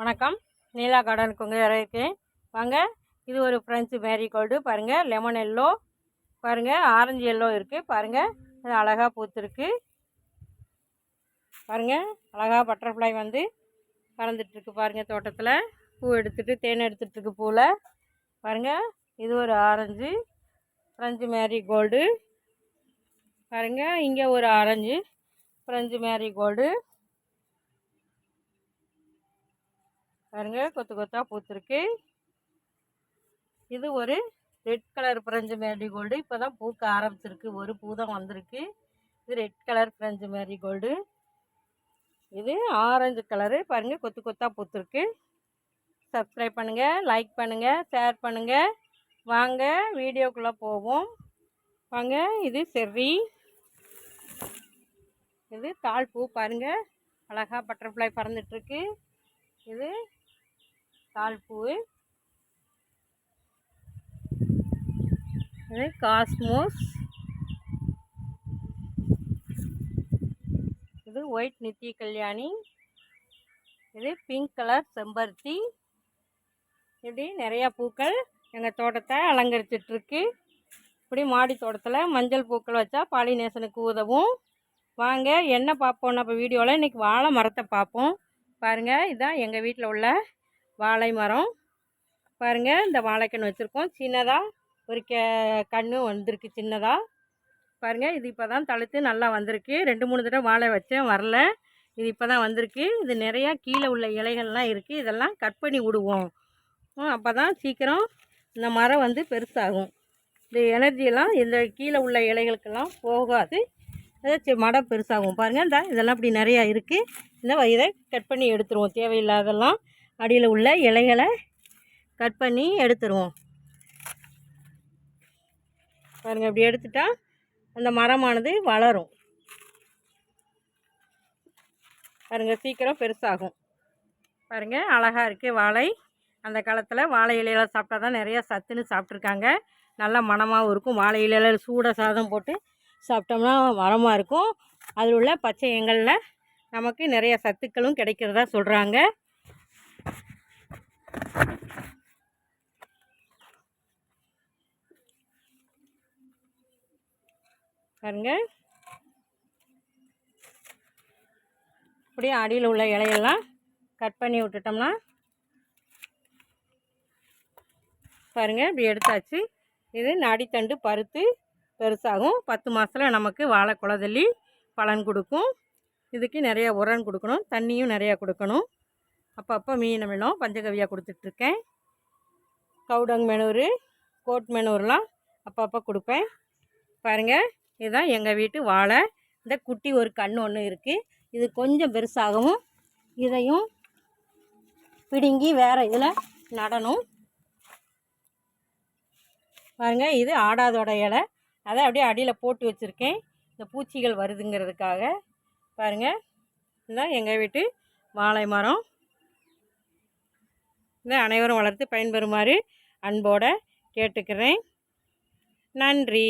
வணக்கம். நீலா கார்டனுக்கு உங்கள் இருக்கேன் வாங்க. இது ஒரு ஃப்ரெஞ்சு மேரிகோல்டு பாருங்கள் லெமன் எல்லோ பாருங்கள் ஆரஞ்சு எல்லோ இருக்குது பாருங்கள் இது அழகாக பூத்துருக்கு. பாருங்கள் அழகாக பட்டர்ஃப்ளை வந்து பறந்துட்டுருக்கு பாருங்கள் தோட்டத்தில். பூ எடுத்துகிட்டு தேன் எடுத்துகிட்ருக்கு பூவில். பாருங்கள் இது ஒரு ஆரஞ்சு ஃப்ரெஞ்சு மேரிகோல்டு பாருங்கள் இங்கே ஒரு ஆரஞ்சு ஃப்ரெஞ்சு மேரிகோல்டு பாருங்க கொத்து கொத்தாக பூத்துருக்கு. இது ஒரு ரெட் கலர் பிரெஞ்சு மேரிகோல்டு இப்போ தான் பூக்க ஆரம்பிச்சிருக்கு. ஒரு பூ தான் வந்திருக்கு. இது ரெட் கலர் பிரெஞ்சு மேரிகோல்டு இது ஆரஞ்சு கலரு. பாருங்கள் கொத்து கொத்தாக பூத்துருக்கு. சப்ஸ்கிரைப் பண்ணுங்கள் லைக் பண்ணுங்கள் ஷேர் பண்ணுங்கள் வாங்க வீடியோக்குள்ளே போவோம். வாங்க இது செர்ரி. இது தாழ் பூ பாருங்கள் அழகாக பட்டர்ஃப்ளை பறந்துட்டுருக்கு. இது தாழ்பூ இது காஸ்மோஸ். இது ஒயிட் நித்திய கல்யாணி. இது பிங்க் கலர் செம்பருத்தி. இப்படி நிறையா பூக்கள் எங்கள் தோட்டத்தை அலங்கரிச்சிட்ருக்கு. இப்படி மாடி தோட்டத்தில் மஞ்சள் பூக்கள் வச்சா பாலினேஷனுக்கு உதவும். வாங்க என்ன பார்ப்போம்? நம்ம வீடியோவில் இன்றைக்கி வாழை மரத்தை பார்ப்போம். பாருங்கள் இதுதான் எங்கள் வீட்டில் உள்ள வாழை மரம். பாருங்கள் இந்த வாழைக்கன்று வச்சுருக்கோம். சின்னதாக ஒரு கே கன்று வந்திருக்கு சின்னதாக பாருங்கள் இது இப்போ தான் தழுத்து நல்லா வந்திருக்கு. ரெண்டு மூணு தடவை வாழை வச்சேன் வரல. இது இப்போ தான் வந்திருக்கு. இது நிறையா கீழே உள்ள இலைகள்லாம் இருக்குது இதெல்லாம் கட் பண்ணி விடுவோம். அப்போ தான் சீக்கிரம் இந்த மரம் வந்து பெருசாகும். இந்த எனர்ஜியெல்லாம் இந்த கீழே உள்ள இலைகளுக்கெல்லாம் போகாது. ஏதாச்சும் மடம் பெருசாகும். பாருங்கள் இந்த இதெல்லாம் இப்படி நிறையா இருக்குது இந்த இதை கட் பண்ணி எடுத்துருவோம். தேவையில்லாதெல்லாம் அடியில் உள்ள இலைகளை கட் பண்ணி எடுத்துருவோம். பாருங்கள் இப்படி எடுத்துட்டால் அந்த மரமானது வளரும். பாருங்கள் சீக்கிரம் பெருசாகும். பாருங்கள் அழகாக இருக்குது வாழை. அந்த காலத்தில் வாழை இலையில் சாப்பிட்டா தான் நிறையா சத்துன்னு சாப்பிட்ருக்காங்க நல்லா மணமாகவும் இருக்கும். வாழை இலையில் சூட சாதம் போட்டு சாப்பிட்டோம்னா மரமாக இருக்கும். அதில் உள்ள பச்சை எங்களில் நமக்கு நிறைய சத்துக்களும் கிடைக்கிறதா சொல்கிறாங்க பாருங்க. அப்படியே அடியில் உள்ள இலையெல்லாம் கட் பண்ணி விட்டுட்டோம்னா பாருங்கள் இப்படி எடுத்தாச்சு. இது நடித்தண்டு பருத்து பெருசாகும். பத்து மாதத்தில் நமக்கு வாழை குளதள்ளி பலன் கொடுக்கும். இதுக்கு நிறையா உரம் கொடுக்கணும். தண்ணியும் நிறையா கொடுக்கணும். அப்பப்போ மீன் மீனும் பஞ்சகவியாக கொடுத்துட்ருக்கேன். கவுடங் மெனூரு கோட் மெனூர்லாம் அப்பப்போ கொடுப்பேன். பாருங்கள் இதுதான் எங்கள் வீட்டு வாழை. இந்த குட்டி ஒரு கண் ஒன்று இருக்குது இது கொஞ்சம் பெருசாகவும் இதையும் பிடுங்கி வேறு இதில் நடணும். பாருங்கள் இது ஆடாதோட இலை. அதை அப்படியே அடியில் போட்டு வச்சுருக்கேன். இந்த பூச்சிகள் வருதுங்கிறதுக்காக. பாருங்கள் இதுதான் எங்கள் வீட்டு வாழை மரம். இதை அனைவரும் வளர்த்து பயன்பெறுமாறு அன்போடு கேட்டுக்கிறேன். நன்றி.